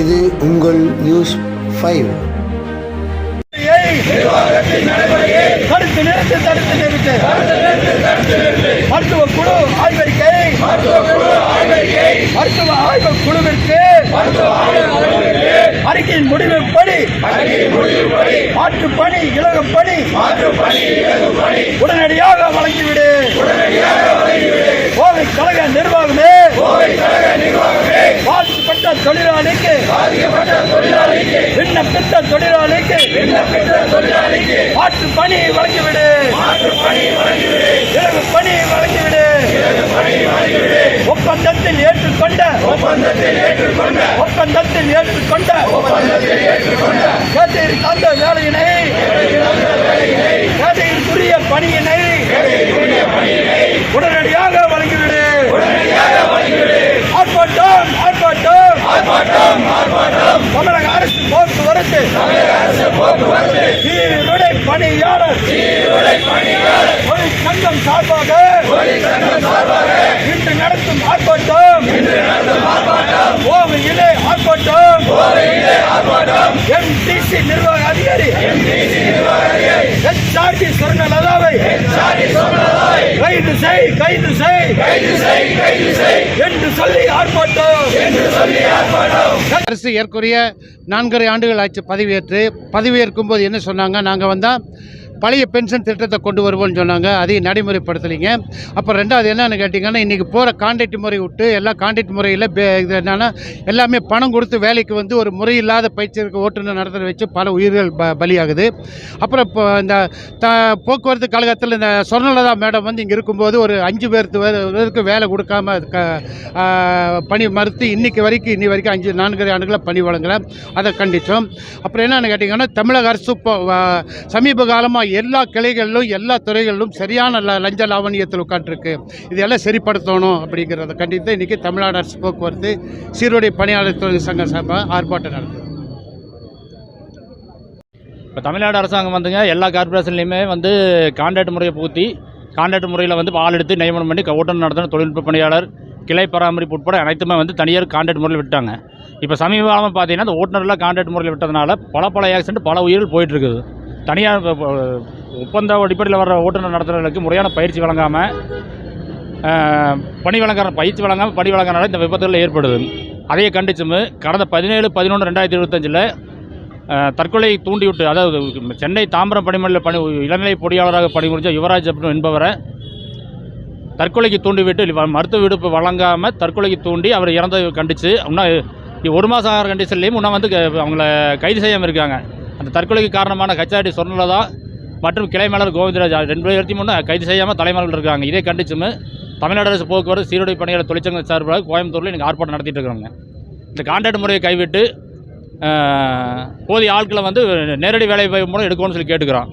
இது உங்கள் news five. தடுத்து நிறுத்து தடுத்து நிறுத்து. மருத்துவ குழு ஆய்வறிக்கை. மருத்துவ ஆய்வு குழுவிற்கு அறிக்கையின் முடிவுப்படி மாற்று பணி இலகு பணி உடனடியாக வழங்கிவிடு. கோவை கழக நிர்வாகமே பாதிக்கப்பட்ட தொழிலாளிக்கு. விண்ணப்பித்த தொழிலாளிக்கு. மாற்று பணி வழங்கிவிடு. மாற்று பணி வழங்கிவிடு. ஒப்பந்தத்தில் ஏற்றுக்கொண்ட. ஒப்பந்தத்தில் ஏற்றுக்கொண்ட. கேட்டீர் தந்த வேலையினை. கேட்டீருக்குரிய பணியினை. உடனடியாக வழங்கிவிடு ஆர்ப்பாட்டம் ஆர்ப்பாட்டம் தமிழக அரசு போக்குவரத்து சீருடை பணியாளர் சங்கம் சார்பாக இன்று நடத்தும் ஆர்ப்பாட்டம் கோவையிலே ஆர்ப்பாட்டம் எம்டிசி நிர்வாக அதிகாரி எச்ஆர்டி சொர்ணலதாவை கைது செய் கைது செய் என்று சொல்லி ஆர்ப்பாட்டம். அரசு ஏற்குறைய நான்கரை ஆண்டுகள் ஆச்சு பதவியேற்று பதவியேற்கும் போது என்ன சொன்னாங்க? நாங்கள் வந்தால் பழைய பென்ஷன் திட்டத்தை கொண்டு வருவோம்னு சொன்னாங்க. அதையும் நடைமுறைப்படுத்தலைங்க. அப்புறம் ரெண்டாவது என்னென்னு கேட்டிங்கன்னா இன்றைக்கி போகிற கான்ட்ராக்ட் முறை விட்டு எல்லாம் கான்ட்ராக்ட் முறையில் பே- இது என்னென்னா எல்லாமே பணம் கொடுத்து வேலைக்கு வந்து ஒரு முறையில்லாத பயிற்சி இருக்க ஓட்டுநர் நடத்துகிற வச்சு பல உயிர்கள் ப பலியாகுது. அப்புறம் இப்போ இந்த த போக்குவரத்து கழகத்தில் இந்த சொர்ணலதா மேடம் வந்து இங்கே இருக்கும்போது ஒரு அஞ்சு பேருக்கு பேருக்கு வேலை கொடுக்காம க பணி மறுத்து இன்னைக்கு வரைக்கும் இன்னி வரைக்கும் அஞ்சு நான்கு ஆண்டுகளாக பணி வழங்கலை. அதை கண்டித்தோம் அப்புறம் என்னென்னு கேட்டிங்கன்னா தமிழக அரசு இப்போ சமீப காலமாக எல்லா கிளைகளிலும் எல்லா துறைகளிலும் சரியான ல லஞ்ச லாவணியத்தில் உட்காந்துருக்கு இதெல்லாம் சரிப்படுத்தணும் அப்படிங்கிறத கண்டித்து இன்றைக்கி தமிழ்நாடு அரசு போக்குவரத்து சீருடை பணியாளர் தொழில் சங்க சார்பாக ஆர்ப்பாட்டம் நடந்தது இப்போ தமிழ்நாடு அரசாங்கம் வந்துங்க எல்லா கார்பரேஷன்லேயுமே வந்து கான்ட்ராக்ட் முறையை பூத்தி கான்ட்ராக்ட் முறையில் வந்து ஆள் எடுத்து நியமனம் பண்ணி ஓட்டம் நடத்தின தொழில்நுட்ப பணியாளர் கிளை பராமரிப்பு உட்பட அனைத்துமே வந்து தனியார் கான்ட்ராக்ட் முறையில் விட்டாங்க. இப்போ சமீப காலமாக பார்த்தீங்கன்னா அந்த ஓட்டுநர்லாம் கான்ட்ராக்ட் முறையில் விட்டதுனால பல பல ஆக்சிடென்ட் பல உயிர்கள் போயிட்டுருக்குது தனியார் ஒப்பந்த அடிப்படையில் வர்ற ஓட்டுநர் நடத்துகிறவர்களுக்கு முறையான பயிற்சி வழங்காமல் பணி வழங்குற பயிற்சி வழங்காமல் பணி வழங்குறனால இந்த விபத்துகள் ஏற்படுது. அதையே கண்டிச்சும் கடந்த பதினேழு பதினொன்று ரெண்டாயிரத்தி இருபத்தஞ்சில் தற்கொலை தூண்டிவிட்டு அதாவது சென்னை தாம்பரம் பணிமனையில் பணி இளநிலை பொறியாளராக பணிபுரிஞ்ச யுவராஜ் அப்படின்னு என்பவரை தற்கொலைக்கு தூண்டிவிட்டு மருத்துவ விடுப்பு வழங்காமல் தற்கொலைக்கு தூண்டி அவர் இறந்ததை கண்டித்து இன்னும் ஒரு மாதம் ஆகிற கண்டிஷன்லேயும் இன்னும் வந்து அவங்கள கைது செய்யாமல் இருக்காங்க. அந்த தற்கொலைக்கு காரணமான கச்சாடி சொன்னலதா மற்றும் கிளைமலர் கோவிந்தராஜ் ரெண்டு பேர்த்தையும் மூணு கைது செய்யாமல் தலைமறைவில் இருக்காங்க. இதை கண்டிச்சும் தமிழ்நாடு அரசு போக்குவரத்து சீருடை பணியாளர் தொழிற்சங்க சார்பாக கோயம்புத்தூரில் இன்றைக்கி ஆர்ப்பாட்டம் நடத்திட்டு இருக்கிறாங்க இந்த கான்ட்ராக்ட் முறையை கைவிட்டு போதிய ஆட்களை வந்து நேரடி வேலை வாய்ப்பு மூலம் எடுக்கணும்னு சொல்லி கேட்டுக்கிறோம்